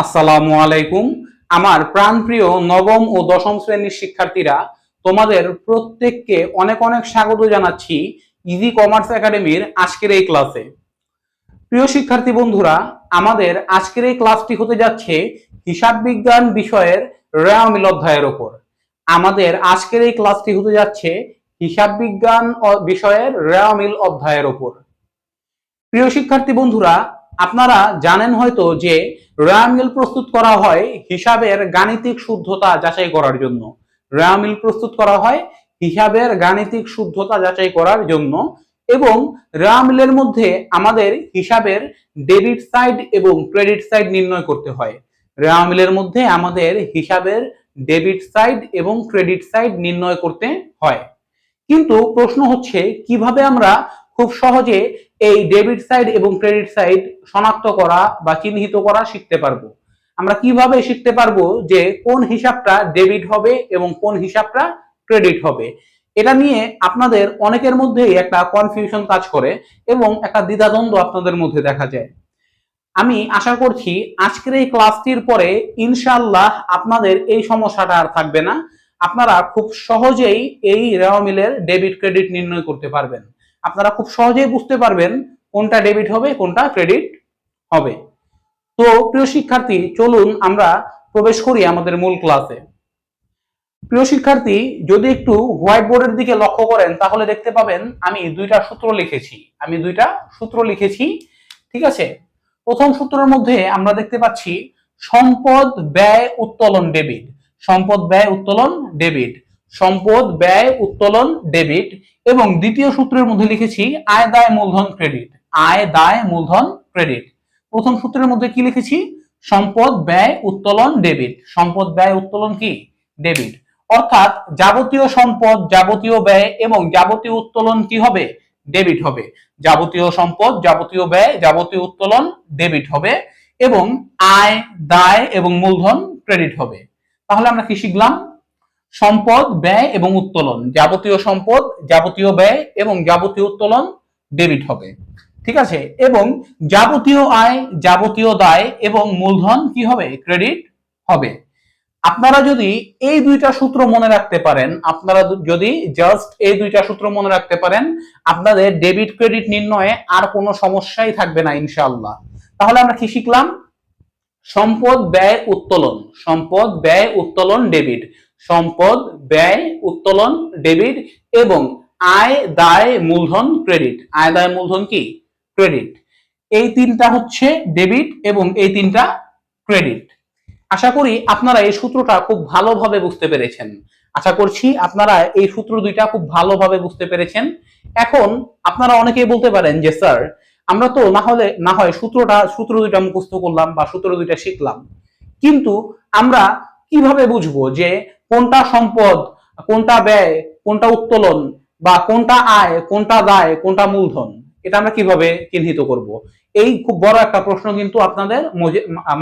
আসসালামু আলাইকুম। আমার প্রাণপ্রিয় নবম ও দশম শ্রেণির শিক্ষার্থীরা, তোমাদের প্রত্যেককে অনেক অনেক স্বাগত জানাচ্ছি ইজি কমার্স একাডেমির আজকের এই ক্লাসে। প্রিয় শিক্ষার্থী বন্ধুরা, আমাদের আজকের এই ক্লাসটি হতে যাচ্ছে হিসাব বিজ্ঞান বিষয়ের রেয়ামিল অধ্যায়ের ওপর। আমাদের আজকের এই ক্লাসটি হতে যাচ্ছে হিসাব বিজ্ঞান বিষয়ের রেয়ামিল অধ্যায়ের ওপর। প্রিয় শিক্ষার্থী বন্ধুরা আপনারা জানেন হয়তো যে রেয়ামিল প্রস্তুত করা হয় হিসাবের গাণিতিক শুদ্ধতা যাচাই করার জন্য। রেয়ামিল প্রস্তুত করা হয় হিসাবের গাণিতিক শুদ্ধতা যাচাই করার জন্য এবং রেয়ামিলের মধ্যে আমাদের হিসাবের ডেবিট সাইড এবং ক্রেডিট সাইড নির্ণয় করতে হয়। রেয়ামিলের মধ্যে আমাদের হিসাবের ডেবিট সাইড এবং ক্রেডিট সাইড নির্ণয় করতে হয়। কিন্তু প্রশ্ন হচ্ছে, কীভাবে আমরা খুব সহজে এই ডেবিট সাইড এবং ক্রেডিট সাইড শনাক্ত করা বা চিহ্নিত করা শিখতে পারব। আমরা কীভাবে শিখতে পারব যে কোন হিসাবটা ডেবিট হবে এবং কোন হিসাবটা ক্রেডিট হবে? এটা নিয়ে আপনাদের অনেকের মধ্যেই একটা কনফিউশন কাজ করে এবং একটা দ্বিধাদ্বন্দ্ব আপনাদের মধ্যে দেখা যায়। আমি আশা করছি আজকের এই ক্লাসটির পরে ইনশাআল্লাহ আপনাদের এই সমস্যাটা আর থাকবে না। আপনারা খুব সহজেই এই রেওয়ামিলের ডেবিট ক্রেডিট নির্ণয় করতে পারবেন। আপনারা খুব সহজেই বুঝতে পারবেন কোনটা ডেবিট হবে, কোনটা ক্রেডিট হবে। তো প্রিয় শিক্ষার্থী, চলুন আমরা প্রবেশ করি আমাদের মূল ক্লাসে প্রিয় শিক্ষার্থী, যদি একটু হোয়াইট বোর্ডের দিকে লক্ষ্য করেন, তাহলে দেখতে পাবেন আমি দুইটা সূত্র লিখেছি। আমি দুইটা সূত্র লিখেছি, ঠিক আছে? প্রথম সূত্রের মধ্যে আমরা দেখতে পাচ্ছি, সম্পদ ব্যয় উত্তোলন ডেবিট সম্পদ ব্যয় উত্তোলন ডেবিট সম্পদ, ব্যয়, উত্তোলন ডেবিট এবং দ্বিতীয় সূত্রের মধ্যে লিখেছি আয়, দায়, মূলধন ক্রেডিট আয়, দায়, মূলধন ক্রেডিট প্রথম সূত্রের মধ্যে কি লিখেছি? সম্পদ, ব্যয়, উত্তোলন ডেবিট সম্পদ, ব্যয়, উত্তোলন কি? ডেবিট অর্থাৎ যাবতীয় সম্পদ, যাবতীয় ব্যয় এবং যাবতীয় উত্তোলন কি হবে? ডেবিট হবে। যাবতীয় সম্পদ, যাবতীয় ব্যয়, যাবতীয় উত্তোলন ডেবিট হবে এবং আয়, দায় এবং মূলধন ক্রেডিট হবে। তাহলে আমরা কি শিখলাম? সম্পদ, ব্যয় এবং উত্তোলন। যাবতীয় সম্পদ, যাবতীয় ব্যয় এবং যাবতীয় উত্তোলন ডেবিট হবে। ঠিক আছে? এবং যাবতীয় আয়, যাবতীয় দায় এবং মূলধন কি হবে? ক্রেডিট হবে। আপনারা যদি এই দুইটা সূত্র মনে রাখতে পারেন, আপনারা যদি জাস্ট এই দুইটা সূত্র মনে রাখতে পারেন, আপনাদের ডেবিট ক্রেডিট নির্ণয়ে আর কোনো সমস্যাই থাকবে না, ইনশাআল্লাহ। তাহলে আমরা কি শিখলাম? সম্পদ, ব্যয়, উত্তোলন। সম্পদ, ব্যয়, উত্তোলন, ডেবিট। সম্পদ, ব্যয়, উত্তোলন, ডেবিট এবং আয়, দায়, মূলধন, ক্রেডিট। আয়, দায়, মূলধন কি? ক্রেডিট। এই তিনটা হচ্ছে ডেবিট এবং এই তিনটা ক্রেডিট। আশা করি আপনারা এই সূত্রটা খুব ভালোভাবে বুঝতে পেরেছেন। আশা করছি আপনারা এই সূত্র দুইটা খুব ভালোভাবে বুঝতে পেরেছেন। এখন আপনারা অনেকেই বলতে পারেন যে, স্যার, আমরা তো না হলে, না হয় সূত্রটা, সূত্র দুইটা মুখস্থ করলাম বা সূত্র দুইটা শিখলাম। কিন্তু আমরা কীভাবে বুঝব যে কোনটা সম্পদ, কোনটা ব্যয়, কোনটা উত্তোলন, বা কোনটা আয়, কোনটা দায় কোনটা মূলধন, এটা আমরা কীভাবে চিহ্নিত করব? এই খুব বড় একটা প্রশ্ন কিন্তু আপনাদের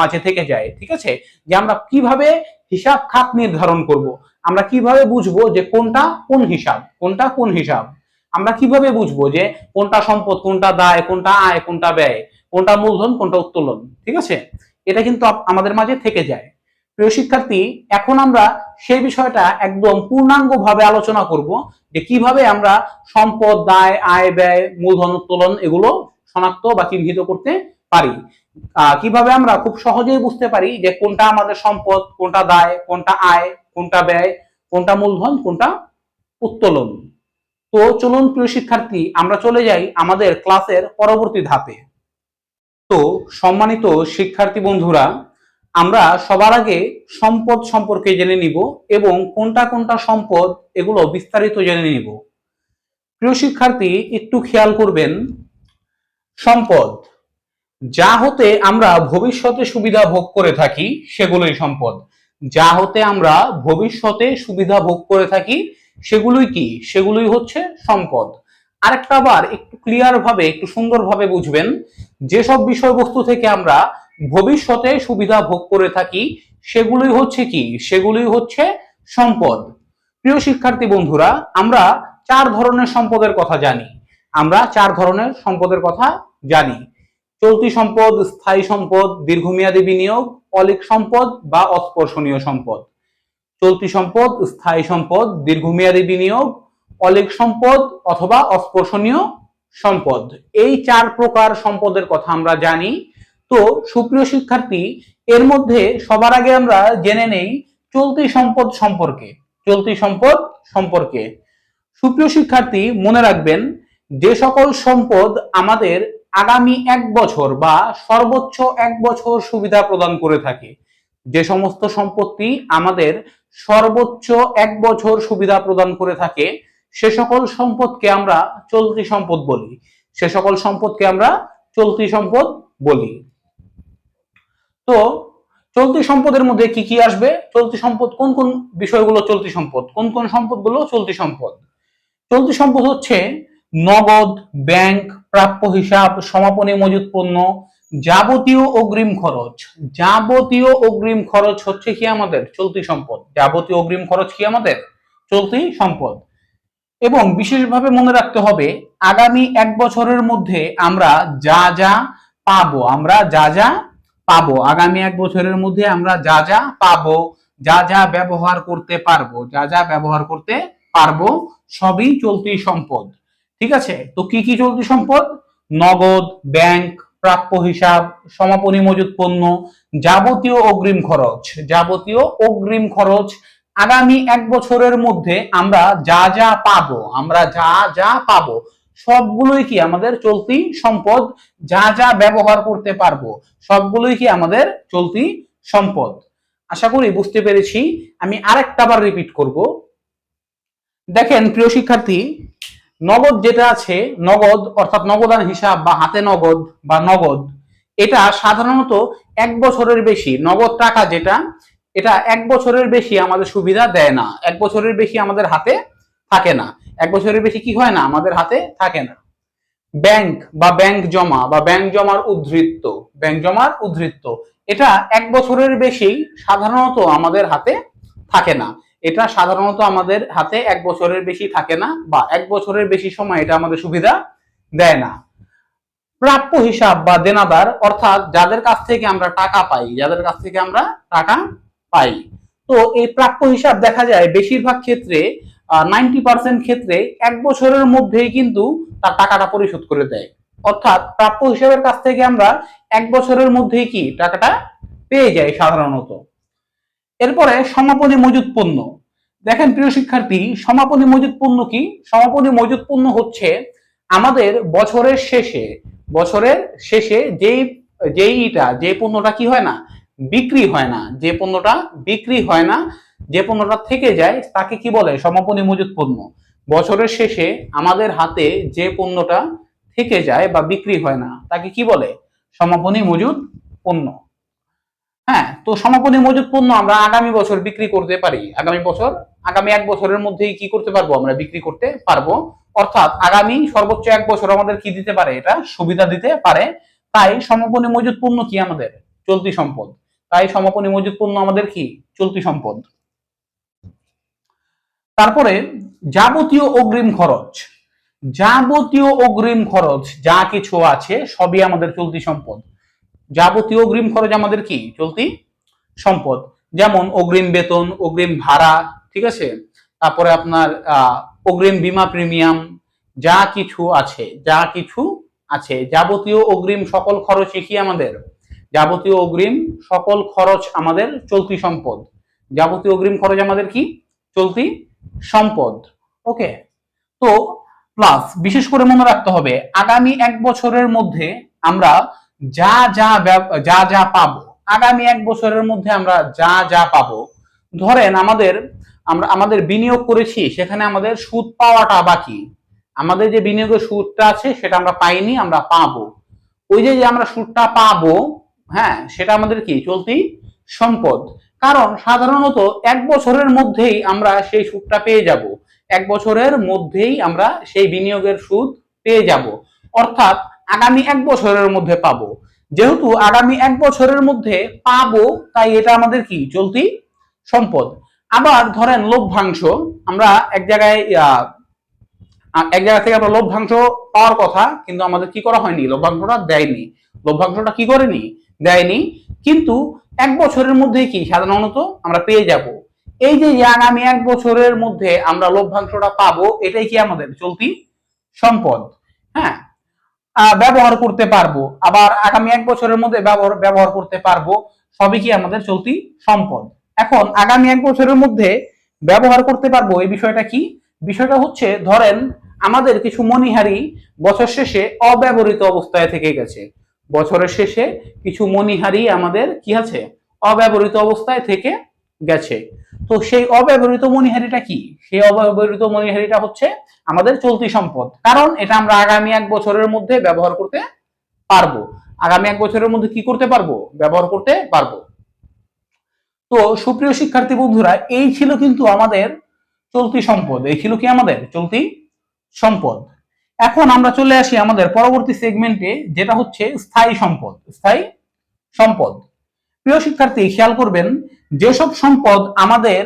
মাঝে থেকে যায়, ঠিক আছে? যে আমরা কীভাবে হিসাব খাত নির্ধারণ করব? আমরা কীভাবে বুঝব যে কোনটা কোন হিসাব, কোনটা কোন হিসাব? আমরা কীভাবে বুঝব যে কোনটা সম্পদ, কোনটা দায়, কোনটা আয়, কোনটা ব্যয়, কোনটা মূলধন, কোনটা উত্তোলন, ঠিক আছে? এটা কিন্তু আমাদের মাঝে থেকে যায়। প্রিয় শিক্ষার্থী, এখন আমরা সেই বিষয়টা একদম পূর্ণাঙ্গ ভাবে আলোচনা করব যে কীভাবে আমরা সম্পদ, দায়, আয়, ব্যয়, মূলধন উত্তোলন এগুলো শনাক্ত বা চিহ্নিত করতে পারি। কীভাবে আমরা খুব সহজেই বুঝতে পারি যে কোনটা আমাদের সম্পদ, কোনটা দায়, কোনটা আয়, কোনটা ব্যয়, কোনটা মূলধন, কোনটা উত্তোলন? তো চলুন প্রিয় শিক্ষার্থী, আমরা চলে যাই আমাদের ক্লাসের পরবর্তী ধাপে। তো সম্মানিত শিক্ষার্থী বন্ধুরা আমরা সবার আগে সম্পদ সম্পর্কে জেনে নিব এবং কোনটা কোনটা সম্পদ এগুলো বিস্তারিত জেনে নিব। প্রিয় শিক্ষার্থী, একটু খেয়াল করবেন। সম্পদ। যা হতে আমরা ভবিষ্যতে সুবিধা ভোগ করে থাকি সেগুলোই সম্পদ। যা হতে আমরা ভবিষ্যতে সুবিধা ভোগ করে থাকি সেগুলোই কি? সেগুলোই হচ্ছে সম্পদ। আরেকটা বার একটু ক্লিয়ার ভাবে, একটু সুন্দর ভাবে বুঝবেন। যেসব বিষয়বস্তু থেকে আমরা ভবিষ্যতে সুবিধা ভোগ করে থাকি, সেগুলোই হচ্ছে কি? সেগুলোই হচ্ছে সম্পদ। প্রিয় শিক্ষার্থী বন্ধুরা, আমরা চার ধরনের সম্পদের কথা জানি। আমরা চার ধরনের সম্পদের কথা জানি। চলতি সম্পদ, স্থায়ী সম্পদ, দীর্ঘমেয়াদী বিনিয়োগ, অলিক সম্পদ বা অস্পর্শনীয় সম্পদ। চলতি সম্পদ, স্থায়ী সম্পদ, দীর্ঘমেয়াদী বিনিয়োগ, অলিক সম্পদ অথবা অস্পর্শনীয় সম্পদ। এই চার প্রকার সম্পদের কথা আমরা জানি। তো সুপ্রিয় শিক্ষার্থী, এর মধ্যে সবার আগে আমরা জেনে নেই চলতি সম্পদ সম্পর্কে। চলতি সম্পদ সম্পর্কে। সুপ্রিয় শিক্ষার্থী, মনে রাখবেন, যে সকল সম্পদ আমাদের আগামী এক বছর বা সর্বোচ্চ এক বছর সুবিধা প্রদান করে থাকে। যে সমস্ত সম্পত্তি আমাদের সর্বোচ্চ এক বছর সুবিধা প্রদান করে থাকে, সে সকল সম্পদকে আমরা চলতি সম্পদ বলি। সে সকল সম্পদকে আমরা চলতি সম্পদ বলি। তো চলতি সম্পদের মধ্যে কি কি আসবে? চলতি সম্পদ কোন কোন বিষয়গুলো চলতি সম্পদ? কোন কোন সম্পদগুলো চলতি সম্পদ? চলতি সম্পদ হচ্ছে নগদ, ব্যাংক, প্রাপ্য হিসাব, সমাপনী মজুত পণ্য, যাবতীয় অগ্রিম খরচ। যাবতীয় অগ্রিম খরচ হচ্ছে কি আমাদের? চলতি সম্পদ। যাবতীয় অগ্রিম খরচ কি আমাদের? চলতি সম্পদ। এবং বিশেষভাবে মনে রাখতে হবে, আগামী এক বছরের মধ্যে আমরা যা যা পাবো, আমরা যা যা পাবো। আগামী এক বছরের মধ্যে আমরা যা যা পাবো, যা যা ব্যবহার করতে পারব, যা যা ব্যবহার করতে পারব, সবই চলতি সম্পদ। ঠিক আছে? তো কি কি চলতি সম্পদ? নগদ, ব্যাংক, প্রাপ্য হিসাব, সমাপনী মজুত পণ্য, যাবতীয় অগ্রিম খরচ। যাবতীয় অগ্রিম খরচ আগামী এক বছরের মধ্যে আমরা যা যা পাবো, আমরা যা যা পাবো সবগুলোই কি আমাদের চলতি সম্পদ? যা যা ব্যবহার করতে পারব, সবগুলোই কি আমাদের চলতি সম্পদ? আশা করি বুঝতে পেরেছি। আমি আরেকটা বার রিপিট করব। দেখেন, প্রিয় শিক্ষার্থী, নগদ যেটা আছে, নগদ, অর্থাৎ নগদান হিসাব বা হাতে নগদ বা নগদ, এটা সাধারণত এক বছরের বেশি, নগদ টাকা যেটা, এটা এক বছরের বেশি আমাদের সুবিধা দেয় না। এক বছরের বেশি আমাদের হাতে থাকে না। এক বছরের বেশি কি হয় না? আমাদের হাতে থাকে না। ব্যাংক বা ব্যাংক জমা বা ব্যাংক জমার উদ্ধৃত্ত, ব্যাংক জমার উদ্ধৃত্ত, এটা এক বছরের বেশি সাধারণত আমাদের হাতে থাকে না। এটা সাধারণত আমাদের হাতে এক বছরের বেশি থাকে না বা এক বছরের বেশি সময় এটা আমাদের সুবিধা দেয় না। প্রাপ্য হিসাব বা দেনাদার, অর্থাৎ যাদের কাছ থেকে আমরা টাকা পাই, যাদের কাছ থেকে আমরা টাকা পাই। তো এই প্রাপ্য হিসাব দেখা যায় বেশিরভাগ ক্ষেত্রে নাইনটি পার্সেন্ট ক্ষেত্রে এক বছরের মধ্যেই কিন্তু তার টাকাটা পরিশোধ করে দেয়। অর্থাৎ প্রাপ্য হিসাবের কাছ থেকে আমরা এক বছরের মধ্যেই কি টাকাটা পেয়ে যাই সাধারণত। এরপরে সমাপনী মজুত পণ্য। দেখেন প্রিয় শিক্ষার্থী, সমাপনী মজুত পণ্য কি? সমাপনী মজুত পণ্য হচ্ছে আমাদের বছরের শেষে বছরের শেষে যেই, যেইটা, যে পণ্যটা কি হয় না বিক্রি হয় না, যে পণ্যটা বিক্রি হয় না, যে পণ্যটা থেকে যায়, তাকে কি বলে? সমাপনী মজুত পণ্য। বছরের শেষে আমাদের হাতে যে পণ্যটা থেকে যায় বা বিক্রি হয় না, তাকে কি বলে? সমাপনী মজুত পণ্য। হ্যাঁ তো সমাপনী মজুত পণ্য আমরা আগামী বছর বিক্রি করতে পারি। আগামী বছর, আগামী এক বছরের মধ্যেই কি করতে পারব? আমরা বিক্রি করতে পারব। অর্থাৎ আগামী সর্বোচ্চ এক বছর আমাদের কি দিতে পারে? এটা সুবিধা দিতে পারে। তাই সমাপনী মজুত পণ্য কি আমাদের? চলতি সম্পদ। তাই সমাপনী মজুত পণ্য আমাদের কি? চলতি সম্পদ। তারপরে, যাবতীয় অগ্রিম খরচ। যাবতীয় অগ্রিম খরচ, যা কিছু আছে, সবই আমাদের চলতি সম্পদ। যাবতীয় অগ্রিম খরচ আমাদের কি? চলতি সম্পদ। যেমন অগ্রিম বেতন, অগ্রিম ভাড়া, ঠিক আছে? তারপরে আপনার অগ্রিম বীমা প্রিমিয়াম, যা কিছু আছে, যা কিছু আছে। যাবতীয় অগ্রিম সকল খরচই কি আমাদের? যাবতীয় অগ্রিম সকল খরচ আমাদের চলতি সম্পদ। যাবতীয় অগ্রিম খরচ আমাদের কি? চলতি সম্পদ। ওকে? তো প্লাস বিশেষ করে মনে রাখতে হবে, আগামী এক বছরের মধ্যে আমরা যা যা যা যা পাবো, আগামী এক বছরের মধ্যে আমরা যা যা পাবো, ধরেন আমাদের, আমরা, আমাদের বিনিয়োগ করেছি, সেখানে আমাদের সুদ পাওয়াটা বাকি। আমাদের যে বিনিয়োগের সুদটা আছে, সেটা আমরা পাইনি, আমরা পাবো। ওই যে আমরা সুদটা পাবো হ্যাঁ সেটা আমাদের কি? চলতি সম্পদ। কারণ সাধারণত এক বছরের মধ্যেই আমরা সেই সুদটা পেয়ে যাব। এক বছরের মধ্যেই আমরা সেই বিনিয়োগের সুদ পেয়ে যাব। অর্থাৎ আগামী এক বছরের মধ্যে পাবো। যেহেতু আগামী এক বছরের মধ্যে পাবো, তাই এটা আমাদের কি? চলতি সম্পদ। আবার ধরেন লভ্যাংশ, আমরা এক জায়গায় এক জায়গা থেকে আমরা লভ্যাংশ পাওয়ার কথা, কিন্তু আমাদের কি করা হয়নি? লভ্যাংশটা দেয়নি। লভ্যাংশটা কি করেনি? দেয়নি। কিন্তু এক বছরের মধ্যে কি সাধারণত আমরা পেয়ে যাব। এই যে আগামী এক বছরের মধ্যে আমরা লভ্যাংশটা পাবো, এটাই কি আমাদের চলতি সম্পদ? হ্যাঁ ব্যবহার করতে পারব। আবার আগামী এক বছরের মধ্যে ব্যবহার ব্যবহার করতে পারব। সবই কি আমাদের চলতি সম্পদ? এখন আগামী এক বছরের মধ্যে ব্যবহার করতে পারব এই বিষয়টা কি? বিষয়টা হচ্ছে, ধরেন আমাদের কিছু মণিহারি বছর শেষে অব্যবহৃত অবস্থায় থেকে গেছে। বছরের শেষে কিছু মণিহারি আমাদের কি আছে? অব্যবহৃত অবস্থায় থেকে গেছে। তো সেই অব্যবহৃত মণিহারিটা কি? সেই অব্যবহৃত মণিহারিটা হচ্ছে আমাদের চলতি সম্পদ। কারণ এটা আমরা আগামী এক বছরের মধ্যে ব্যবহার করতে পারব। আগামী এক বছরের মধ্যে কি করতে পারব? ব্যবহার করতে পারব। তো সুপ্রিয় শিক্ষার্থী বন্ধুরা, এই ছিল কিন্তু আমাদের চলতি সম্পদ। এই ছিল কি আমাদের? চলতি সম্পদ। এখন আমরা চলে আসি আমাদের পরবর্তী সেগমেন্টে যেটা হচ্ছে স্থায়ী সম্পদ স্থায়ী সম্পদ। প্রিয় শিক্ষার্থী, খেয়াল করবেন, যেসব সম্পদ আমাদের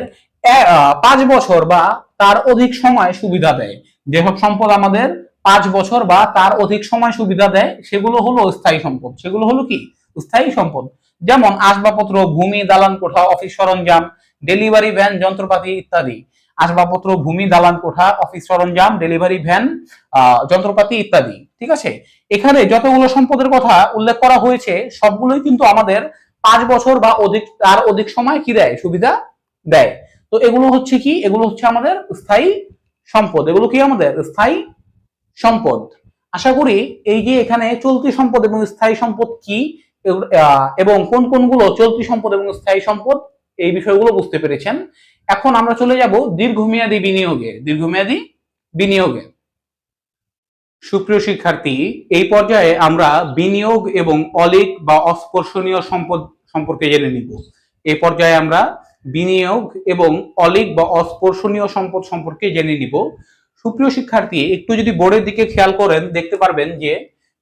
পাঁচ বছর বা তার অধিক সময় সুবিধা দেয়, যেসব সম্পদ আমাদের পাঁচ বছর বা তার অধিক সময় সুবিধা দেয়, সেগুলো হলো স্থায়ী সম্পদ। সেগুলো হলো কি? স্থায়ী সম্পদ। যেমন আসবাবপত্র, ভূমি, দালান কোঠা, অফিস সরঞ্জাম, ডেলিভারি ভ্যান, যন্ত্রপাতি ইত্যাদি। আসবাবপত্র, ভূমি, দালান, কোঠা, অফিস সরঞ্জাম, ডেলিভারি ভ্যান যন্ত্রপাতি ইত্যাদি, ঠিক আছে? এখানে যতগুলো সম্পদের কথা উল্লেখ করা হয়েছে, সবগুলোই কিন্তু আমাদের পাঁচ বছর বা অধিক, তার অধিক সময় কি দেয়? সুবিধা দেয়। তো এগুলো হচ্ছে কি? এগুলো হচ্ছে আমাদের স্থায়ী সম্পদ। এগুলো কি আমাদের? স্থায়ী সম্পদ। আশা করি এই যে এখানে চলতি সম্পদ এবং স্থায়ী সম্পদ কি এবং কোন কোনগুলো চলতি সম্পদ এবং স্থায়ী সম্পদ, এই বিষয়গুলো বুঝতে পেরেছেন। এখন আমরা চলে যাব দীর্ঘমেয়াদী বিনিয়োগে দীর্ঘমেয়াদী বিনিয়োগে। সুপ্রিয় শিক্ষার্থী, এই পর্যায়ে আমরা বিনিয়োগ এবং অলিক বা অস্পর্শনীয় সম্পদ সম্পর্কে জেনে নিব। এই পর্যায়ে আমরা বিনিয়োগ এবং অলিক বা অস্পর্শনীয় সম্পদ সম্পর্কে জেনে নিব। সুপ্রিয় শিক্ষার্থী, একটু যদি বোর্ডের দিকে খেয়াল করেন, দেখতে পারবেন যে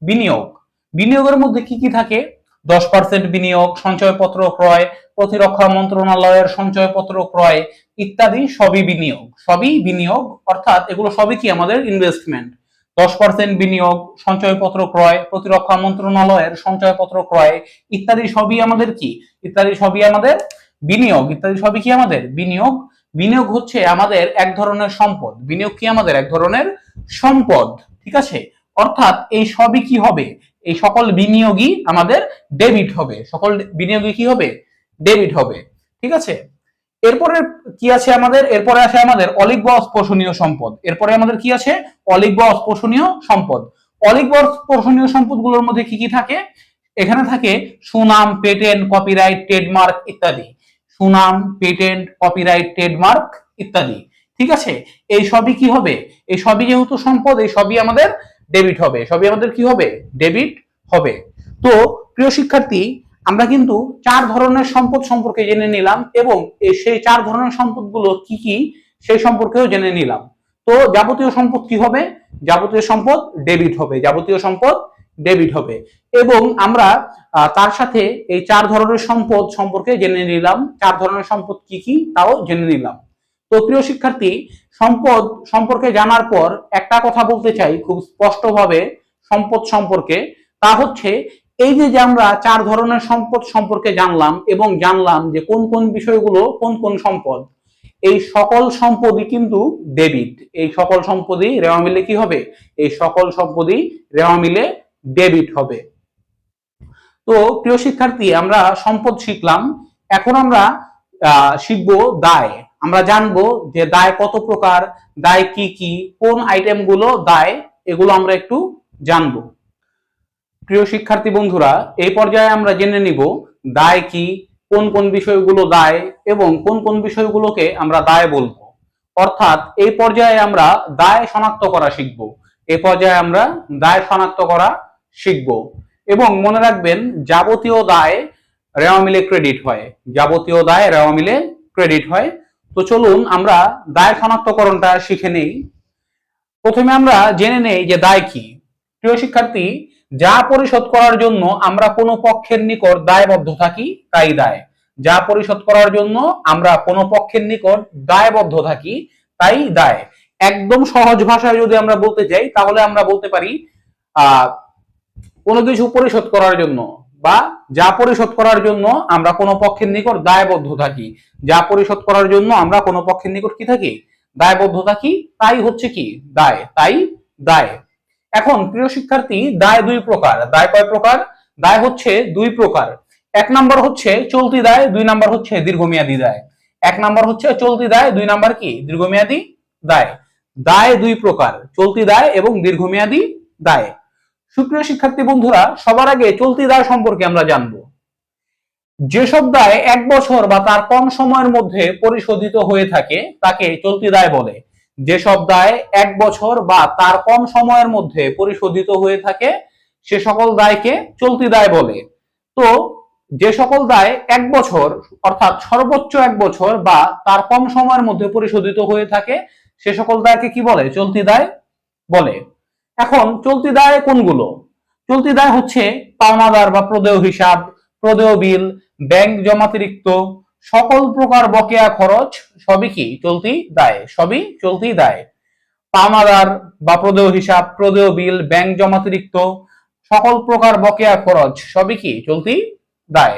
বিনিয়োগ, বিনিয়োগের মধ্যে কি কি থাকে? দশ পার্সেন্ট বিনিয়োগ, সঞ্চয়পত্র ক্রয়, প্রতিরক্ষা মন্ত্রণালয়ের সঞ্চয়পত্র ক্রয় ইত্যাদি সবই বিনিয়োগ। সবই বিনিয়োগ, অর্থাৎ এগুলো সবই কি আমাদের ইনভেস্টমেন্ট দশ পার্সেন্ট বিনিয়োগ, সঞ্চয়পত্র ক্রয়, প্রতিরক্ষা মন্ত্রণালয়ের সঞ্চয়পত্র ক্রয় ইত্যাদি সবই আমাদের কি? ইত্যাদি সবই আমাদের বিনিয়োগ, ইত্যাদি সবই কি আমাদের? বিনিয়োগ। বিনিয়োগ হচ্ছে আমাদের এক ধরনের সম্পদ। বিনিয়োগ কি আমাদের? এক ধরনের সম্পদ। ঠিক আছে? অর্থাৎ এই সবই কি হবে? এই সকল বিনিয়োগই আমাদের ডেবিট হবে। সকল বিনিয়োগই কি হবে? ডেবিট হবে। ঠিক আছে? এরপরে কি আছে আমাদের? এরপরে আসে আমাদের অলিক বা অস্পর্শনীয় সম্পদ। এরপরে আমাদের কি আছে? অলিক বা অস্পর্শনীয় সম্পদ। অলিক বা অস্পর্শনীয় সম্পদগুলোর মধ্যে কি কি থাকে? এখানে থাকে সুনাম, পেটেন্ট, কপিরাইট, ট্রেডমার্ক ইত্যাদি। সুনাম, পেটেন্ট, কপিরাইট, ট্রেডমার্ক ইত্যাদি। ঠিক আছে? এই সবই কি হবে? এই সবই যেহেতু সম্পদ, এই সবই আমাদের ডেবিট হবে। সবই আমাদের কি হবে? ডেবিট হবে। তো প্রিয় শিক্ষার্থী, আমরা কিন্তু চার ধরনের সম্পদ সম্পর্কে জেনে নিলাম এবং সেই চার ধরনের সম্পদগুলো কি কি সেই সম্পর্কেও জেনে নিলাম। তো যাবতীয় সম্পদ কি হবে? যাবতীয় সম্পদ ডেবিট হবে। যাবতীয় সম্পদ ডেবিট হবে। এবং আমরা তার সাথে এই চার ধরনের সম্পদ সম্পর্কে জেনে নিলাম। চার ধরনের সম্পদ কি কি তাও জেনে নিলাম। তো প্রিয় শিক্ষার্থী, সম্পদ সম্পর্কে জানার পর একটা কথা বলতে চাই খুব স্পষ্টভাবে সম্পদ সম্পর্কে। তা হচ্ছে, এই যে আমরা চার ধরনের সম্পদ সম্পর্কে জানলাম এবং জানলাম যে কোন কোন বিষয়গুলো কোন কোন সম্পদ, এই সকল সম্পদই কিন্তু ডেবিট। এই সকল সম্পদই রেওয়া মিলে কি হবে? এই সকল সম্পদই রেওয়া মিলে ডেবিট হবে। তো প্রিয় শিক্ষার্থী, আমরা সম্পদ শিখলাম। এখন আমরা শিখব দায়। আমরা জানব যে দায় কত প্রকার, দায় কি কি, কোন আইটেমগুলো দায়, এগুলো আমরা একটু জানব। প্রিয় শিক্ষার্থী বন্ধুরা, এই পর্যায়ে আমরা জেনে নিব দায় কি, কোন কোন বিষয়গুলো দায় এবং কোন কোন বিষয়গুলোকে আমরা দায় বলব। অর্থাৎ এই পর্যায়ে আমরা দায় শনাক্ত করা শিখব। এই পর্যায়ে আমরা দায় শনাক্ত করা শিখব। এবং মনে রাখবেন, যাবতীয় দায় রেওয়া মিলে ক্রেডিট হয়। যাবতীয় দায় রেওয়া মিলে ক্রেডিট হয়। তো চলুন আমরা দায় শনাক্তকরণটা শিখে নেই। প্রথমে আমরা জেনে নেই যে দায় কি। প্রিয় শিক্ষার্থী, যা পরিশোধ করার জন্য আমরা কোনো পক্ষের নিকট দায়বদ্ধ থাকি, তাই দায়। যা পরিশোধ করার জন্য আমরা কোনো পক্ষের নিকট দায়বদ্ধ থাকি, তাই দায়। একদম সহজ ভাষায় যদি আমরা বলতে যাই, তাহলে আমরা বলতে পারি, আহ, কোনো কিছু পরিশোধ করার জন্য। বা যা পরিশোধ করার জন্য আমরা কোনো পক্ষের নিকট দায়বদ্ধ থাকি। যা পরিশোধ করার জন্য আমরা কোনো পক্ষের নিকট কি থাকি? দায়বদ্ধ থাকি, তাই হচ্ছে কি? দায়, তাই দায়। এখন প্রিয় শিক্ষার্থী, দায় দুই প্রকার। দায় কয় প্রকার? দায় হচ্ছে দুই প্রকার। এক নাম্বার হচ্ছে চলতি দায়, দুই নাম্বার হচ্ছে দীর্ঘমেয়াদী দায়। এক নাম্বার হচ্ছে চলতি দায়, দুই নাম্বার কি? দীর্ঘমেয়াদী দায়। দায় দুই প্রকার, চলতি দায় এবং দীর্ঘমেয়াদী দায়। সুপ্রিয় শিক্ষার্থী বন্ধুরা, সবার আগে চলতি দায় সম্পর্কে আমরা জানব। যেসব দায় এক বছর বা তার কম সময়ের মধ্যে পরিশোধিত হয়ে থাকে, তাকে চলতি দায় বলে। যেসব দায় এক বছর বা তার কম সময়ের মধ্যে পরিশোধিত হয়ে থাকে, সে সকল দায়কে চলতি দায় বলে। তো, যে সকল দায় এক বছর, অর্থাৎ সর্বোচ্চ এক বছর বা তার কম সময়ের মধ্যে পরিশোধিত হয়ে থাকে, সে সকল দায়কে কি বলে? চলতি দায় বলে। এখন চলতি দায় কোনগুলো? চলতি দায় হচ্ছে পাওনাদার বা প্রদেয় হিসাব, প্রদেয় বিল, ব্যাংক জমাতিরিক্ত, সকল প্রকার বকেয়া খরচ, সবই কি চলতি দায়? সবই চলতি দায়। পাওনাদার বা প্রদেয় হিসাব, প্রদেয় বিল, ব্যাংক জমাতিরিক্ত, সকল প্রকার বকেয়া খরচ, সবই কি চলতি দায়?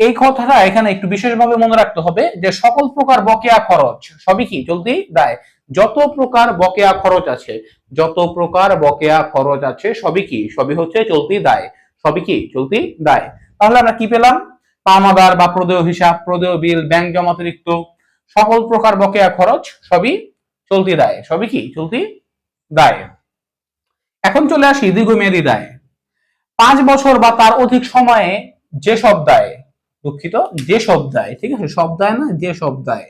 এই কথাটা এখানে একটু বিশেষভাবে মনে রাখতে হবে যে সকল প্রকার বকেয়া খরচ, সবই কি চলতি দায়? যত প্রকার বকেয়া খরচ আছে, যত প্রকার বকেয়া খরচ আছে, সবই কি? সবই হচ্ছে চলতি দায়। সবই কি? চলতি দায়। তাহলে আমরা কি পেলাম? পাওনাদার বা প্রদেয় হিসাব, প্রদেয় বিল, ব্যাংক জমাতিরিক্ত সকল প্রকার বকেয়া খরচ, সবই চলতি দায়। সবই কি? চলতি দায়। এখন চলে আসি দীর্ঘমেয়াদী দায়। পাঁচ বছর বা তার অধিক সময়ে যে সব দায়, দুঃখিত যে সব দায়, ঠিক আছে? সব দায় না যে সব দায়।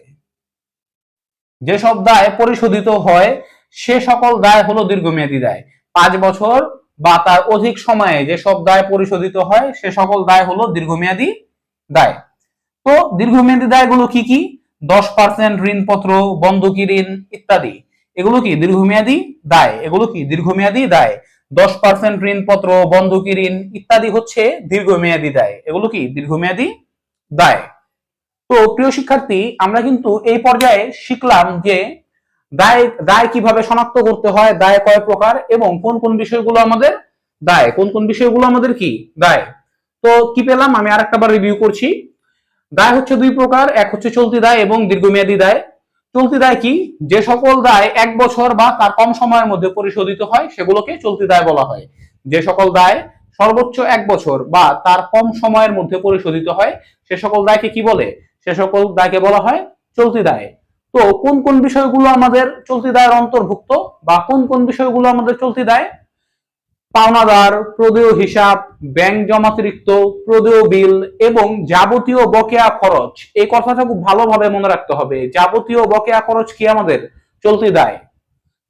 যে সব দায় পরিশোধিত হয়, সে সকল দায় হলো দীর্ঘমেয়াদী দায়। পাঁচ বছর বা তার অধিক সময়ে যে সব দায় পরিশোধিত হয়, সে সকল দায় হলো দীর্ঘমেয়াদী দায়। তো দীর্ঘমেয়াদী দায়গুলো কি কি? দশ পার্সেন্ট ঋণপত্র, বন্ধকি ঋণ ইত্যাদি। এগুলো কি দীর্ঘমেয়াদী দায়? এগুলো কি দীর্ঘমেয়াদী দায়? দশ পার্সেন্ট ঋণপত্র, বন্ধকি ঋণ ইত্যাদি হচ্ছে দীর্ঘমেয়াদী দায়। এগুলো কি দীর্ঘমেয়াদী দায়? তো প্রিয় শিক্ষার্থী, আমরা কিন্তু এই পর্যায়ে শিখলাম যে দায় দায় কীভাবে শনাক্ত করতে হয়, দায় কয় প্রকার এবং কোন কোন বিষয়গুলো আমাদের দায়, কোন কোন বিষয়গুলো আমাদের কি? দায়। তো কি পেলাম? আমি আরেকটা বার রিভিউ করছি। দায় হচ্ছে দুই প্রকার, এক হচ্ছে চলতি দায় এবং দীর্ঘমেয়াদী দায়। চলতি দায় কি? যে সকল দায় এক বছর বা তার কম সময়ের মধ্যে পরিশোধিত হয়, সেগুলোকে চলতি দায় বলা হয়। যে সকল দায় সর্বোচ্চ এক বছর বা তার কম সময়ের মধ্যে পরিশোধিত হয়, সে সকল দায়কে কি বলে? সে সকল দায়কে বলা হয় চলতি দায়। তো কোন কোন বিষয়গুলো আমাদের চলতি দায়ের অন্তর্ভুক্ত বা কোন কোন বিষয়গুলো আমাদের চলতি দায়? পাওনাদার, প্রদেয় হিসাব, ব্যাংক জমাতিরিক্ত, প্রদেয় বিল এবং যাবতীয় বকেয়া খরচ। এই কথাটা খুব ভালোভাবে মনে রাখতে হবে। যাবতীয় বকেয়া খরচ কি আমাদের? চলতি দায়।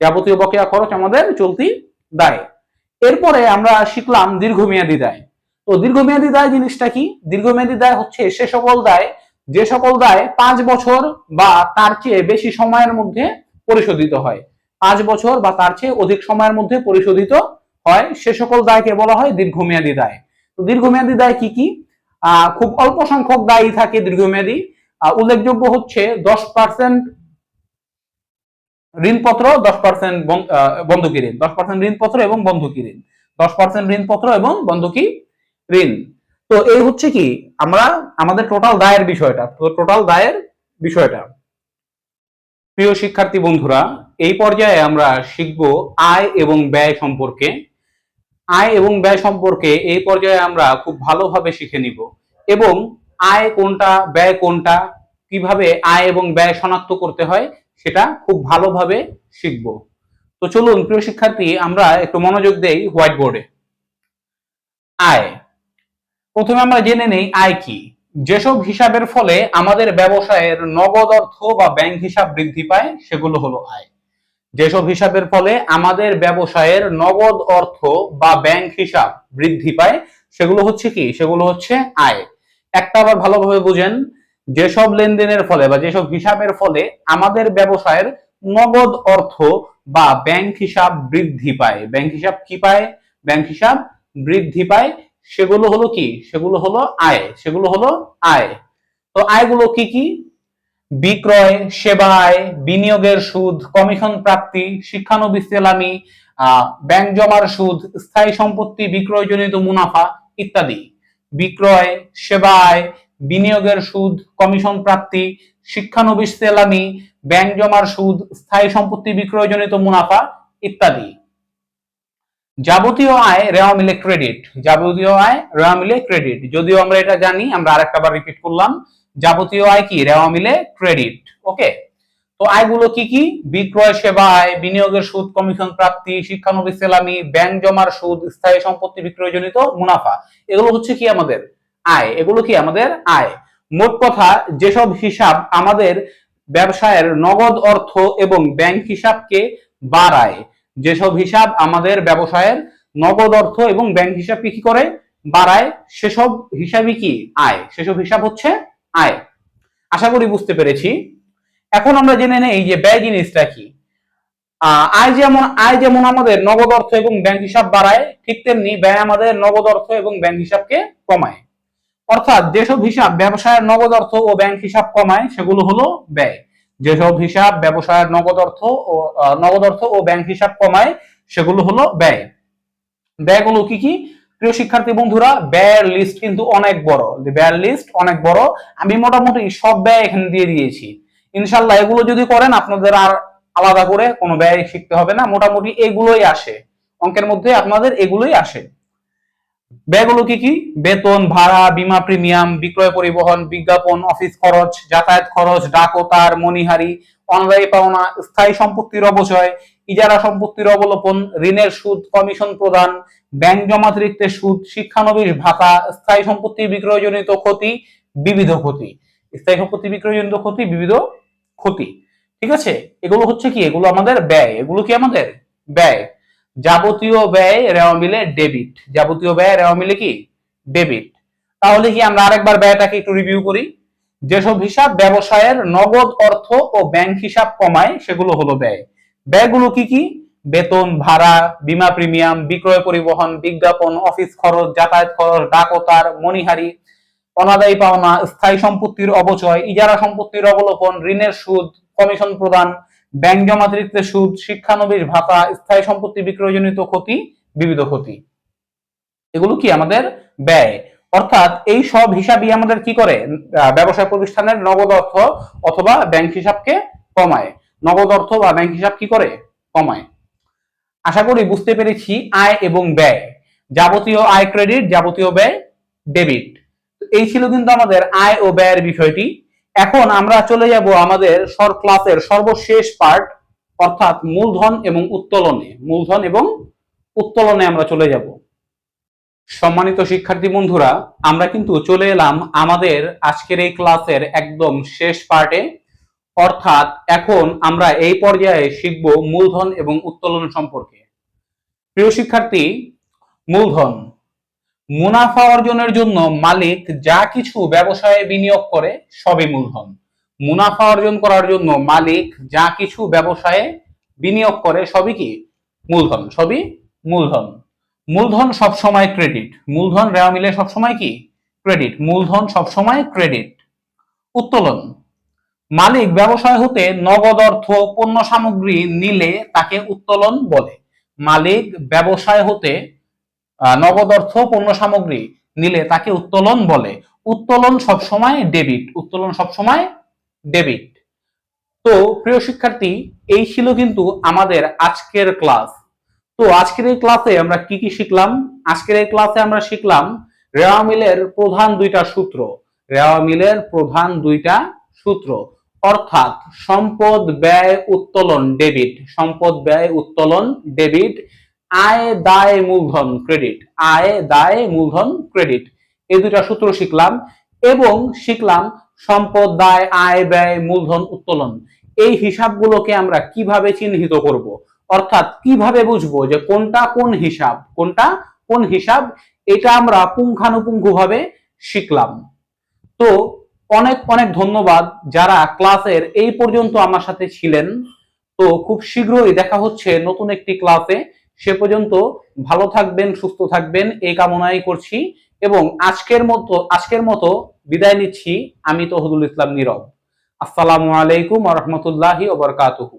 যাবতীয় বকেয়া খরচ আমাদের চলতি দায়। এরপরে আমরা শিখলাম দীর্ঘমেয়াদী দায়। তো দীর্ঘমেয়াদী দায় জিনিসটা কি? দীর্ঘমেয়াদী দায় হচ্ছে সে সকল দায় যে সকল দায় পাঁচ বছর বা তার চেয়ে বেশি সময়ের মধ্যে পরিশোধিত হয়। পাঁচ বছর বা তার চেয়ে অধিক সময়ের মধ্যে পরিশোধিত হয়। সে সকল দায়কে বলা হয় দীর্ঘমেয়াদী দায়। তো দীর্ঘমেয়াদী দায় কি কি? খুব অল্প সংখ্যক দায়ী থাকে দীর্ঘমেয়াদী। উল্লেখযোগ্য হচ্ছে দশ পার্সেন্ট ঋণপত্র, দশ পার্সেন্ট বন্ধকি ঋণ। দশ পার্সেন্ট ঋণপত্র এবং বন্ধকি ঋণ। দশ পার্সেন্ট ঋণপত্র এবং বন্ধকি ঋণ। তো এই হচ্ছে কি, আমরা আমাদের টোটাল দায়ের বিষয়টা, তো টোটাল দায়ের বিষয়টা। প্রিয় শিক্ষার্থী বন্ধুরা, এই পর্যায়ে আমরা শিখব আয় এবং ব্যয় সম্পর্কে। আয় এবং ব্যয় সম্পর্কে এই পর্যায়ে আমরা খুব ভালোভাবে শিখে নিব। এবং আয় কোনটা, ব্যয় কোনটা, কীভাবে আয় এবং ব্যয় শনাক্ত করতে হয়, সেটা খুব ভালোভাবে শিখব। তো চলুন, প্রিয় শিক্ষার্থী, আমরা একটু মনোযোগ দেই হোয়াইট বোর্ডে আয়। প্রথমে আমরা জেনে নেই আয় কি। যেসব হিসাবের ফলে আমাদের ব্যবসায়ের নগদ অর্থ বা ব্যাংক হিসাব বৃদ্ধি পায়, সেগুলো হলো আয়। যেসব হিসাবের ফলে আমাদের ব্যবসায়ের নগদ অর্থ বা ব্যাংক হিসাব বৃদ্ধি পায়, সেগুলো হচ্ছে কি? সেগুলো হচ্ছে আয়। একটা আবার ভালোভাবে বুঝেন, যেসব লেনদেনের ফলে বা যেসব হিসাবের ফলে আমাদের ব্যবসায়ের নগদ অর্থ বা ব্যাংক হিসাব বৃদ্ধি পায়। ব্যাংক হিসাব কি পায়? ব্যাংক হিসাব বৃদ্ধি পায় সেগুলো হলো কি? সেগুলো হলো আয়। সেগুলো হলো আয়। তো আয়গুলো কি কি? বিক্রয় সেবায় বিনিয়োগের সুদ কমিশন প্রাপ্তি আহ, ব্যাংক জমার সুদ স্থায়ী সম্পত্তি বিক্রয়জনিত মুনাফা ইত্যাদি। বিক্রয় সেবায় বিনিয়োগের সুদ কমিশন প্রাপ্তি শিক্ষানবিশ সেলামি ব্যাংক জমার সুদ স্থায়ী সম্পত্তি বিক্রয়জনিত মুনাফা ইত্যাদি। যাবতীয় আয় রেওয়া মিলে ক্রেডিট যাবতীয় আয় রেওয়া মিলে ক্রেডিট যদিও আমরা এটা জানি, আমরা আরেকটা বার রিপিট করলাম, যাবতীয় আয় কি? রেওয়া মিলে ক্রেডিট ওকে তো আয়গুলো কি কি? বিক্রয় সেবা আয় বিনিয়োগের সুদ কমিশন প্রাপ্তি, শিক্ষানবিশ সেলামি ব্যাংক জমার সুদ, স্থায়ী সম্পত্তি বিক্রয়জনিত মুনাফা। এগুলো হচ্ছে কি আমাদের আয়? এগুলো কি আমাদের আয়? মোট কথা, যেসব হিসাব আমাদের ব্যবসায়ের নগদ অর্থ এবং ব্যাংক হিসাবকে বাড়ায় যেসব হিসাব আমাদের ব্যবসায়ের নগদ অর্থ এবং ব্যাংক হিসাবকে কি করে? বাড়ায়। সেসব হিসাবই কি? আয়। সেসব হিসাব হচ্ছে আয়। আশা করি বুঝতে পেরেছি। এখন আমরা জেনে নেই এই যে ব্যয় জিনিসটা কি। আয় যেমন আয় যেমন আমাদের নগদ অর্থ এবং ব্যাংক হিসাব বাড়ায়, ঠিক তেমনি ব্যয় আমাদের নগদ অর্থ এবং ব্যাংক হিসাবকে কমায়। অর্থাৎ যেসব হিসাব ব্যবসায়ের নগদ অর্থ ও ব্যাংক হিসাব কমায়, সেগুলো হলো ব্যয়। যেসব হিসাব ব্যবসায়ের নগদ অর্থ ও নগদ অর্থ ও ব্যাংক হিসাব কমায়, সেগুলো হলো ব্যয়। ব্যয়গুলো কি কি? প্রিয় শিক্ষার্থী বন্ধুরা, ব্যয়ের লিস্ট কিন্তু অনেক বড়। ব্যয়ের লিস্ট অনেক বড়, আমি মোটামুটি সব ব্যয় এখানে দিয়ে দিয়েছি। ইনশাল্লাহ এগুলো যদি করেন, আপনাদের আর আলাদা করে কোনো ব্যয় শিখতে হবে না। মোটামুটি এগুলোই আসে। অঙ্কের মধ্যে আপনাদের এগুলোই আসে। ব্যয়গুলো কি কি? বেতন, ভাড়া, বীমা প্রিমিয়াম, বিক্রয় পরিবহন, বিজ্ঞাপন, অফিস খরচ, যাতায়াত খরচ, ডাকতার মনিহারি অনলাইন পাওনা, স্থায়ী সম্পত্তির অবচয় ইজারা সম্পত্তির অবলোপন, ঋণের সুদ, কমিশন প্রদান, ব্যাংক জমাতিরিক্তের সুদ, শিক্ষানবিশ ভাতা, স্থায়ী সম্পত্তি বিক্রয়জনিত ক্ষতি, বিবিধ ক্ষতি। স্থায়ী সম্পত্তি বিক্রয়জনিত ক্ষতি, বিবিধ ক্ষতি। ঠিক আছে? এগুলো হচ্ছে কি? এগুলো আমাদের ব্যয়। এগুলো কি আমাদের? ব্যয়। যাবতীয় ব্যয় রেওয়া মিলে ডেবিট যাবতীয় ব্যয় রেওয়া মিলে কি? ডেবিট তাহলে কি আমরা আরেকবার ব্যয়টাকে একটু রিভিউ করি? যেসব হিসাব ব্যবসায়ের নগদ অর্থ ও ব্যাংক হিসাব কমায়, সেগুলো হলো ব্যয়। ব্যয়গুলো কি কি? বেতন, ভাড়া, বীমা প্রিমিয়াম বিক্রয় পরিবহন, বিজ্ঞাপন অফিস খরচ, যাতায়াত খরচ, ডাকতার মনিহারি অনাদায়ী পাওনা, স্থায়ী সম্পত্তির অবচয় ইজারা সম্পত্তির অবলোপন, ঋণের সুদ কমিশন প্রদান ব্যাংক জমাতিরিক্তের সুদ শিক্ষানবিশ ভাতা, স্থায়ী সম্পত্তি বিক্রয়জনিত ক্ষতি, বিবিধ ক্ষতি। এগুলো কি আমাদের ব্যয়? অর্থাৎ এই সব হিসাবই আমাদের কি করে? ব্যবসায় প্রতিষ্ঠানের নগদ অর্থ অথবা ব্যাংক হিসাবকে কমায়। নগদ অর্থ বা ব্যাংক হিসাব কি করে? কমায়। আশা করি বুঝতে পেরেছি আয় এবং ব্যয়। যাবতীয় আয় ক্রেডিট, যাবতীয় ব্যয় ডেবিট। এই ছিল কিন্তু আমাদের আয় ও ব্যয়ের বিষয়টি। এখন আমরা চলে যাব আমাদের সর ক্লাসের সর্বশেষ পার্ট অর্থাৎ মূলধন এবং উত্তোলনে। মূলধন এবং উত্তোলনে আমরা চলে যাব। সম্মানিত শিক্ষার্থী বন্ধুরা, আমরা কিন্তু চলে এলাম আমাদের আজকের এই ক্লাসের একদম শেষ পার্টে অর্থাৎ এখন আমরা এই পর্যায়ে শিখব মূলধন এবং উত্তোলন সম্পর্কে। প্রিয় শিক্ষার্থী, মূলধন। মুনাফা অর্জনের জন্য মালিক যা কিছু ব্যবসায়ে বিনিয়োগ করে, সবই মূলধন। মুনাফা অর্জন করার জন্য মালিক যা কিছু ব্যবসায়ে বিনিয়োগ করে, সবই কি? মূলধন, সবই মূলধন। মূলধন সবসময় ক্রেডিট মূলধন রেওয়া মিলে সবসময় কি? ক্রেডিট মূলধন সবসময় ক্রেডিট উত্তোলন। মালিক ব্যবসায় হতে নগদ অর্থ পণ্য সামগ্রী নিলে তাকে উত্তোলন বলে। মালিক ব্যবসায় হতে নগদ অর্থ পণ্য সামগ্রী নিলে তাকে উত্তোলন বলে। উত্তোলন সবসময় ডেবিট, উত্তোলন সবসময় ডেবিট। তো প্রিয় শিক্ষার্থী, এই ছিল কিন্তু আমাদের আজকের ক্লাস। তো আজকের এই ক্লাসে আমরা কি কি শিখলাম? আজকের এই ক্লাসে আমরা শিখলাম রেওয়া মিলের প্রধান দুইটা সূত্র। রেওয়া মিলের প্রধান দুইটা সূত্র। অর্থাৎ সম্পদ ব্যয়, উত্তোলন, ডেবিট। সম্পদ ব্যয়, উত্তোলন, ডেবিট। আয়, দায়, মূলধন ক্রেডিট আয়, দায়, মূলধন ক্রেডিট এই দুইটা সূত্র শিখলাম এবং শিখলাম সম্পদ, দায়, আয়, ব্যয়, মূলধন, উত্তোলন। এই হিসাবগুলোকে আমরা কীভাবে চিহ্নিত করব? অর্থাৎ কীভাবে বুঝব যে কোনটা কোন হিসাব? কোনটা কোন হিসাব? এটা আমরা পুঙ্খানুপুঙ্খভাবে শিখলাম। তো অনেক অনেক ধন্যবাদ যারা ক্লাসের এই পর্যন্ত আমার সাথে ছিলেন। তো খুব শীঘ্রই দেখা হচ্ছে নতুন একটি ক্লাসে। সে পর্যন্ত ভালো থাকবেন, সুস্থ থাকবেন, এই কামনাই করছি এবং আজকের মতো আজকের মতো বিদায় নিচ্ছি আমি তহদুল ইসলাম নীরব। আসসালামু আলাইকুম রহমতুল্লাহি ওবরকাতুহু